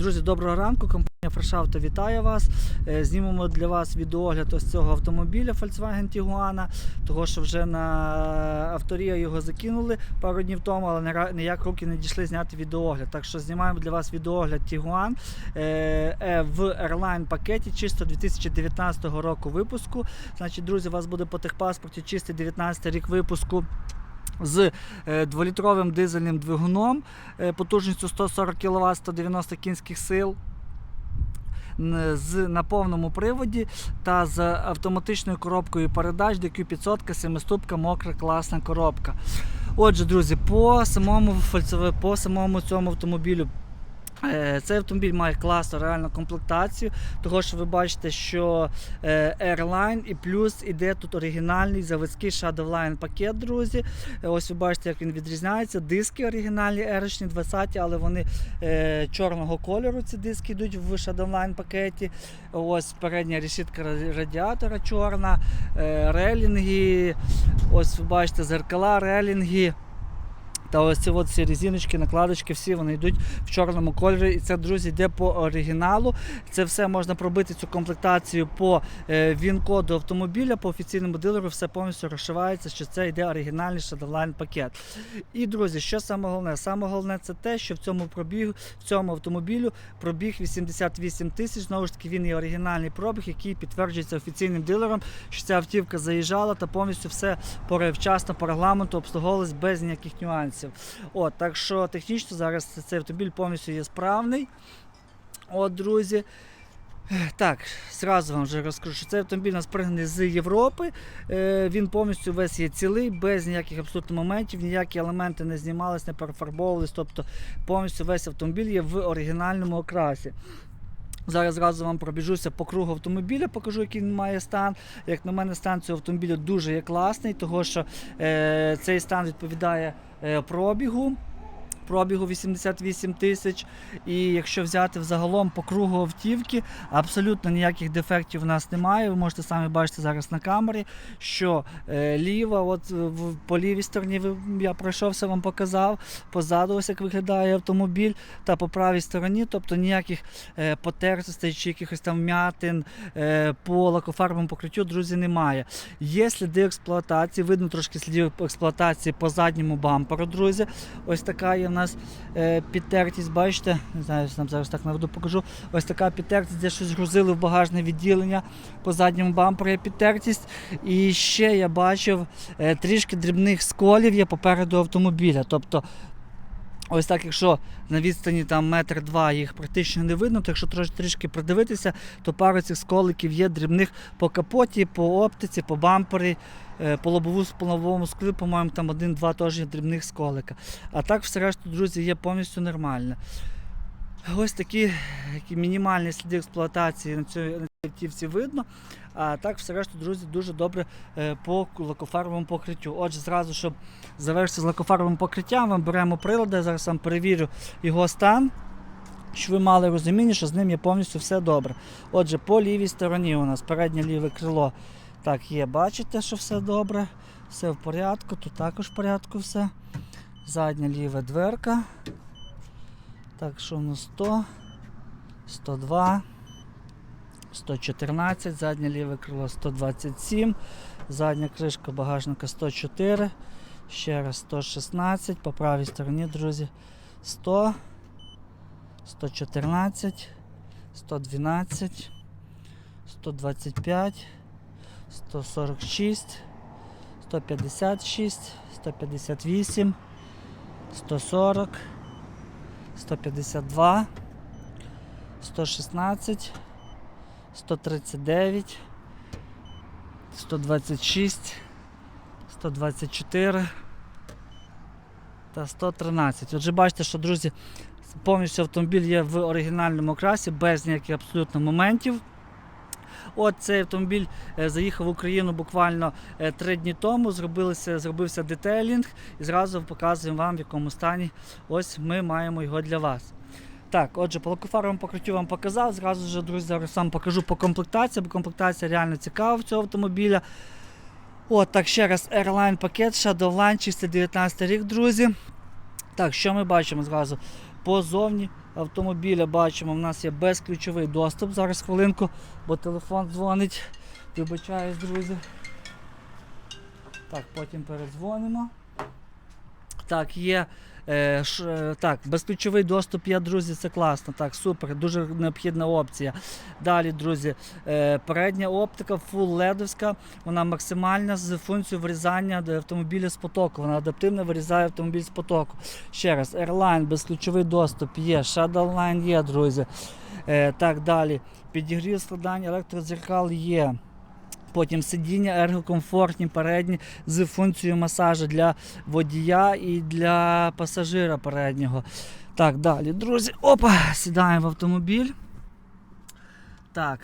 Друзі, доброго ранку. Компанія Фрешавто вітає вас. Е, Знімемо для вас відеогляд ось цього автомобіля Volkswagen Tiguan, того що вже на авторія його закинули пару днів тому, але ніяк руки не дійшли зняти відеогляд. Так що знімаємо для вас відеогляд Tiguan е, е, в Airline пакеті чисто 2019 року випуску. Значить, друзі, у вас буде по техпаспорті чистий 19 рік випуску з е, дволітровим дизельним двигуном е, потужністю 140 кВт 190 кінських сил. З на повному приводі та з автоматичною коробкою передач DQ500 семиступка мокра класна коробка. Отже, друзі, по самому по самому цьому автомобілю. Е, Цей автомобіль має класну реальну комплектацію, того що ви бачите, що е, Airline і плюс іде тут оригінальний заводський Shadowline пакет, друзі. Ось ви бачите, як він відрізняється. Диски оригінальні ерочні 20, але вони е, чорного кольору. Ці диски йдуть в Shadowline пакеті. Ось передня решітка радіатора чорна, релінги. Ось ви бачите зеркала, релінги. Та ось ці всі резиночки, накладочки, всі вони йдуть в чорному кольорі. І це, друзі, йде по оригіналу. Це все можна пробити цю комплектацію по е, він-коду автомобіля, по офіційному дилеру, все повністю розшивається, що це йде оригінальний Shadowline пакет. І, друзі, що саме головне? Саме головне це те, що в цьому пробігу, в цьому автомобілю пробіг 88 тисяч. Знову ж таки, він є оригінальний пробіг, який підтверджується офіційним дилером, що ця автівка заїжджала та повністю все вчасно по регламенту обслуговувалось без ніяких нюансів. От, так що технічно зараз цей автомобіль повністю є справний. От, друзі. Так, зразу вам вже розкажу, що цей автомобіль у нас пригнаний з Європи. Е, він повністю весь є цілий, без ніяких абсолютно моментів, ніякі елементи не знімались, не перефарбовувались. Тобто повністю весь автомобіль є в оригінальному окрасі. Зараз зразу вам пробіжуся по кругу автомобіля, покажу, який він має стан. Як на мене, стан цього автомобіля дуже є класний, тому що е, цей стан відповідає е, пробігу. Пробігу 88 тисяч. І якщо взяти взагалом по кругу автівки, абсолютно ніяких дефектів у нас немає. Ви можете самі бачити зараз на камері, що е, ліва, от в, по лівій стороні я пройшовся, вам показав. Позаду ось як виглядає автомобіль, та по правій стороні, тобто ніяких е, потертостей чи якихось там вмятин е, по лакофарбовому покриттю, друзі, немає. Є сліди експлуатації, видно трошки слідів експлуатації по задньому бамперу, друзі. Ось така є в нас е, підтертість, бачите, не знаю, нам зараз так наведу покажу. Ось така підтертість, де щось грузили в багажне відділення по задньому бамперу підтертість. І ще я бачив е, трішки дрібних сколів є попереду автомобіля. Тобто Ось так, якщо на відстані там метр два їх практично не видно, то якщо трішки придивитися, то пару цих сколиків є дрібних по капоті, по оптиці, по бампері, е, по лобову по лобовому склі, по-моєму, там один-два теж є дрібних сколика. А так, все решту, друзі, є повністю нормально. Ось такі, мінімальні сліди експлуатації на цій видно. А так, все решту, друзі, дуже добре е, по лакофарбовому покриттю. Отже, зразу, щоб завершити з лакофарбовим покриттям, ми беремо прилади, я зараз вам перевірю його стан, щоб ви мали розуміння, що з ним є повністю все добре. Отже, по лівій стороні у нас переднє ліве крило. Так, є, бачите, що все добре, все в порядку, тут також в порядку все. Задня ліва дверка. Так, що нас 100, 102, 114, заднє ліве крило 127, задня кришка багажника 104, ще раз 116, по правій стороні, друзі, 100, 114, 112, 125, 146, 156, 158, 140, 152, 116, 139, 126, 124 та 113. Отже, бачите, що, друзі, повністю автомобіль є в оригінальному красі, без ніяких абсолютно моментів. От цей автомобіль е, заїхав в Україну буквально е, три дні тому. Зробилися, зробився детейлінг і зразу показуємо вам, в якому стані ось ми маємо його для вас. Так, отже, по лакофаровому покриттю вам показав. Зразу ж, друзі, зараз сам покажу по комплектації, бо комплектація реально цікава в цього автомобіля. От, так, ще раз Airline пакет, Shadowline, чистий 19 рік, друзі. Так, що ми бачимо зразу? Позовні автомобіля бачимо, в нас є безключовий доступ. Зараз хвилинку, бо телефон дзвонить. Вибачаюсь, друзі. Так, потім передзвонимо. Так, є. Е, ш, е, так, безключовий доступ є, друзі, це класно. Так, супер, дуже необхідна опція. Далі, друзі, е, передня оптика full ледовська, вона максимальна з функцією вирізання автомобіля з потоку. Вона адаптивно вирізає автомобіль з потоку. Ще раз, Airline, безключовий доступ є, Shadow Line є, друзі. Так, далі. Підігрів складання електрозеркал є. Потім сидіння ергокомфортні, передні з функцією масажу для водія і для пасажира переднього. Так, далі, друзі, опа, сідаємо в автомобіль. Так,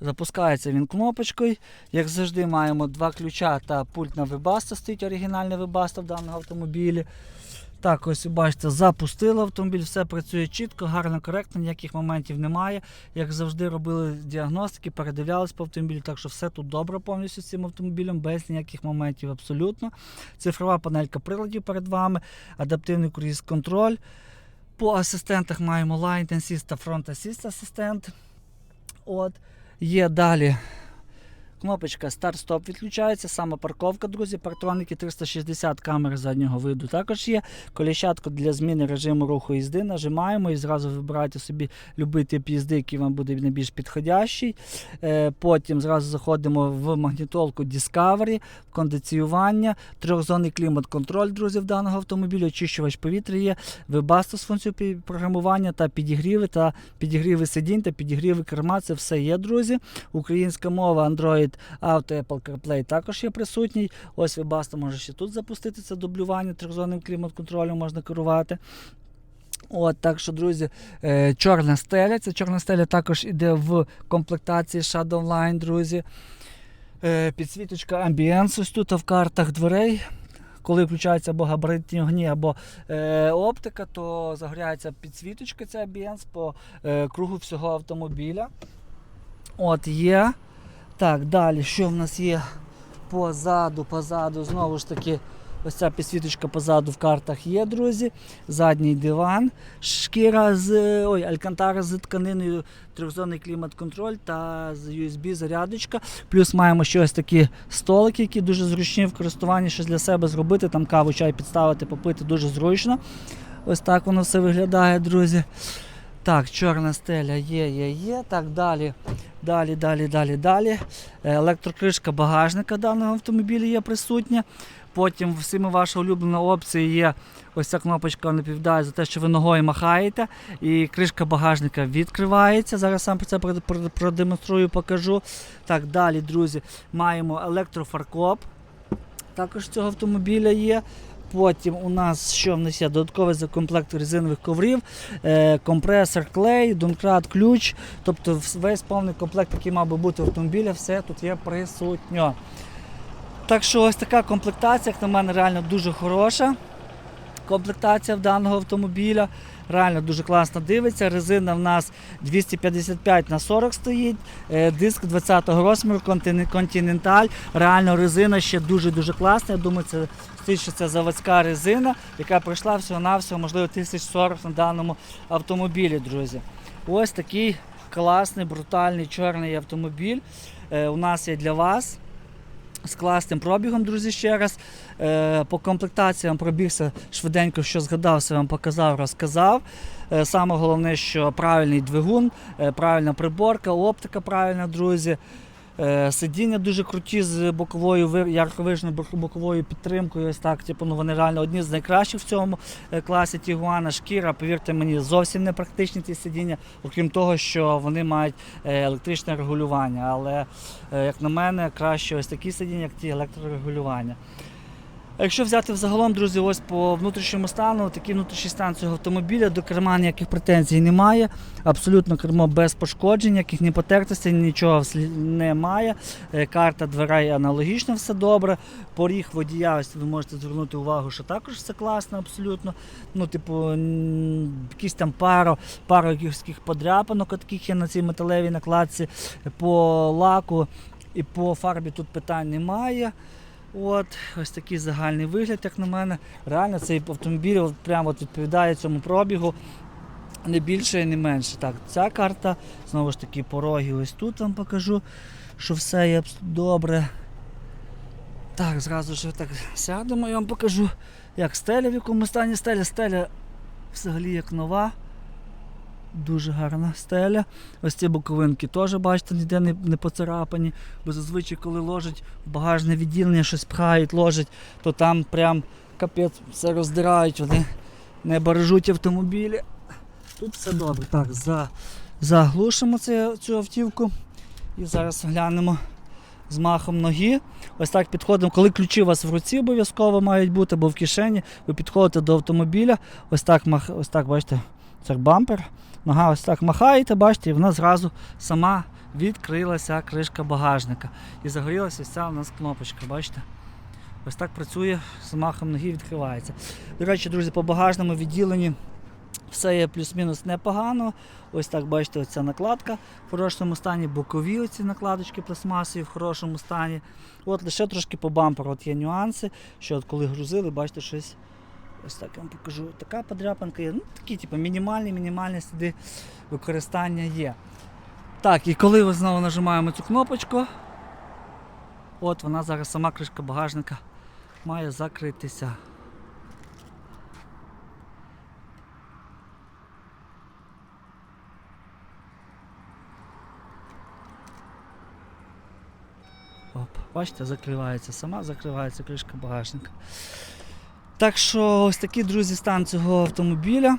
запускається він кнопочкою. Як завжди, маємо два ключа та пульт на вибаста. Стоїть оригінальний вибаста в даному автомобілі. Так, ось бачите, запустили автомобіль, все працює чітко, гарно, коректно, ніяких моментів немає. Як завжди, робили діагностики, передивлялись по автомобілю, так що все тут добре повністю з цим автомобілем, без ніяких моментів абсолютно. Цифрова панелька приладів перед вами, адаптивний круїз контроль. По асистентах маємо Line Assist та Front Assist асистент. От. Є далі Кнопочка старт-стоп відключається, сама парковка, друзі, партроники 360 камер заднього виду також є. Коліщатку для зміни режиму руху їзди нажимаємо і зразу вибираєте собі любий тип їзди, який вам буде найбільш підходящий. Е, Потім зразу заходимо в магнітолку Discovery, кондиціювання, трьохзонний клімат-контроль, друзі, в даного автомобіля, очищувач повітря є, вебасто з функцією програмування та підігріви, та підігріви сидінь та підігріви керма. Це все є, друзі. Українська мова, Android Auto, Apple CarPlay також є присутній. Ось Webasto може ще тут запустити це дублювання, трьохзонним клімат-контролем можна керувати. От, так що, друзі, е, чорна стеля. Ця чорна стеля також іде в комплектації Shadow Line, друзі. Е, підсвіточка Ambience ось тут в картах дверей. Коли включаються або габаритні огні, або е, оптика, то загоряється підсвіточка, ця Ambience по е, кругу всього автомобіля. От є. Так, далі, що в нас є позаду, позаду, знову ж таки, ось ця підсвіточка позаду в картах є, друзі. Задній диван, шкіра з ой, алькантара з тканиною, трьохзонний клімат-контроль та з USB зарядочка. Плюс маємо ще ось такі столики, які дуже зручні в користуванні, щось для себе зробити, там каву, чай підставити, попити дуже зручно. Ось так воно все виглядає, друзі. Так, чорна стеля є, є, є. Так, далі. Далі, далі, далі, далі. Е, Електрокришка багажника даного автомобіля є присутня. Потім всіми ваша улюблена опція є ось ця кнопочка вона відповідає за те, що ви ногою махаєте, і кришка багажника відкривається. Зараз сам про це прод- прод- продемонструю, покажу. Так, далі, друзі, маємо електрофаркоп. Також цього автомобіля є. Потім у нас що в нас є додатковий закомплект резинових коврів, е, компресор, клей, донкрат, ключ. Тобто весь повний комплект, який мав би бути в автомобіля, все тут є присутньо. Так що ось така комплектація, як на мене, реально дуже хороша. Комплектація в даного автомобіля. Реально дуже класно дивиться. Резина в нас 255 на 40 стоїть. Е, Диск 20-го розміру, контин- Continental. Реально резина ще дуже-дуже класна. Я думаю, це що це заводська резина, яка пройшла всього-навсього, можливо, 1040 на даному автомобілі, друзі. Ось такий класний, брутальний чорний автомобіль. е, У нас є для вас з класним пробігом, друзі, ще раз. Е, по комплектаціям пробігся швиденько, що згадав, все вам показав, розказав. Е, саме головне, що правильний двигун, е, правильна приборка, оптика правильна, друзі. Е, Сидіння дуже круті з боковою ярковижною боковою підтримкою. Ось так, типу, ну, вони реально одні з найкращих в цьому е, класі Тігуана. Шкіра, повірте мені, зовсім не практичні ці сидіння, окрім того, що вони мають е, електричне регулювання. Але, як на мене, краще ось такі сидіння, як ті електрорегулювання. А Якщо взяти взагалом, друзі, ось по внутрішньому стану, такий внутрішній стан цього автомобіля, до керма ніяких претензій немає. Абсолютно кермо без пошкоджень, ніяких ні потертостей, нічого немає. Е, Карта дверей аналогічно все добре. Поріг водія, ось ви можете звернути увагу, що також все класно, абсолютно. Ну, типу, якісь там пару, пару якихось подряпанок, таких є на цій металевій накладці. По лаку і по фарбі тут питань немає. От, ось такий загальний вигляд, як на мене. Реально цей автомобіль от, прямо от відповідає цьому пробігу. Не більше і не менше. Так, ця карта, знову ж таки, пороги ось тут вам покажу, що все є добре. Так, зразу ж так сядемо, я вам покажу, як стеля, в якому стані стеля. Стеля взагалі як нова. Дуже гарна стеля. Ось ці боковинки теж, бачите, ніде не, не поцарапані. Бо зазвичай, коли ложать в багажне відділення, щось пхають, ложать, то там прям капець все роздирають, вони не бережуть автомобілі. Тут все добре. Так, за, заглушимо це, цю автівку і зараз глянемо з махом ноги. Ось так підходимо. Коли ключі у вас в руці обов'язково мають бути, або в кишені, ви підходите до автомобіля, ось так, ось так бачите, це бампер. Нога ось так махаєте, бачите, і вона зразу сама відкрилася кришка багажника. І загорілася ось ця у нас кнопочка, бачите? Ось так працює з махом ноги відкривається. До речі, друзі, по багажному відділенні все є плюс-мінус непогано. Ось так бачите, оця накладка в хорошому стані, бокові оці накладочки пластмасові в хорошому стані. От лише трошки по бамперу от є нюанси, що от коли грузили, бачите, щось. Ось так я вам покажу. Така подряпанка є. Ну, такі, типу, мінімальні, мінімальні сліди використання є. Так, і коли ми знову нажимаємо цю кнопочку, от вона зараз сама кришка багажника має закритися. Оп, бачите, закривається сама, закривається кришка багажника. Так що ось такий, друзі, стан цього автомобіля.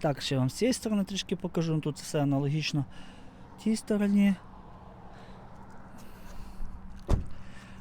Так, ще вам з цієї сторони трішки покажу. Ну, Тут все аналогічно тій стороні.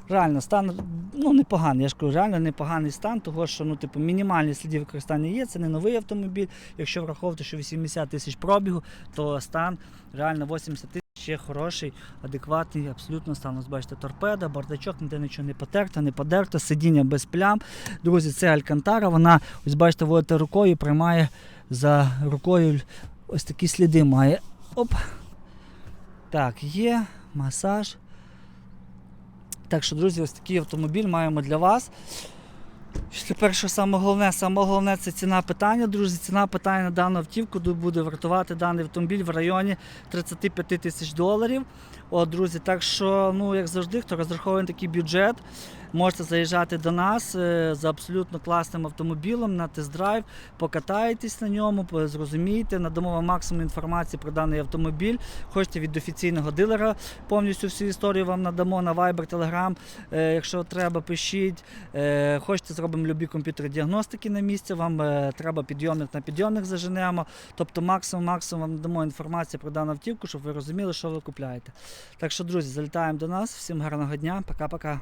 Реально, стан ну, непоганий, я ж кажу, реально непоганий стан, того що ну, типу, мінімальні сліди використання є, це не новий автомобіль. Якщо враховувати, що 80 тисяч пробігу, то стан реально 80 тисяч ще хороший, адекватний, абсолютно стан. Бачите, торпеда, бардачок, ніде нічого не потерто, не подерто, сидіння без плям. Друзі, це Алькантара, вона, ось бачите, водите рукою, приймає за рукою ось такі сліди має. Оп. Так, є, масаж. Так що, друзі, ось такий автомобіль маємо для вас. Тепер, що саме головне, саме головне це ціна питання, друзі. Ціна питання на дану автівку буде вартувати даний автомобіль в районі 35 тисяч доларів. От, друзі, так що, ну, як завжди, хто розраховує на такий бюджет, можете заїжджати до нас е, за абсолютно класним автомобілем на тест-драйв, покатаєтесь на ньому, зрозумієте, надамо вам максимум інформації про даний автомобіль. Хочете від офіційного дилера повністю всю історію вам надамо на Viber, Telegram. Е, якщо треба, пишіть. Е, хочете, зробимо любі комп'ютери діагностики на місці. Вам треба підйомник на підйомник заженемо. Тобто максимум максимум вам надамо інформацію про дану автівку, щоб ви розуміли, що ви купляєте. Так що, друзі, залітаємо до нас. Всім гарного дня, пока-пока.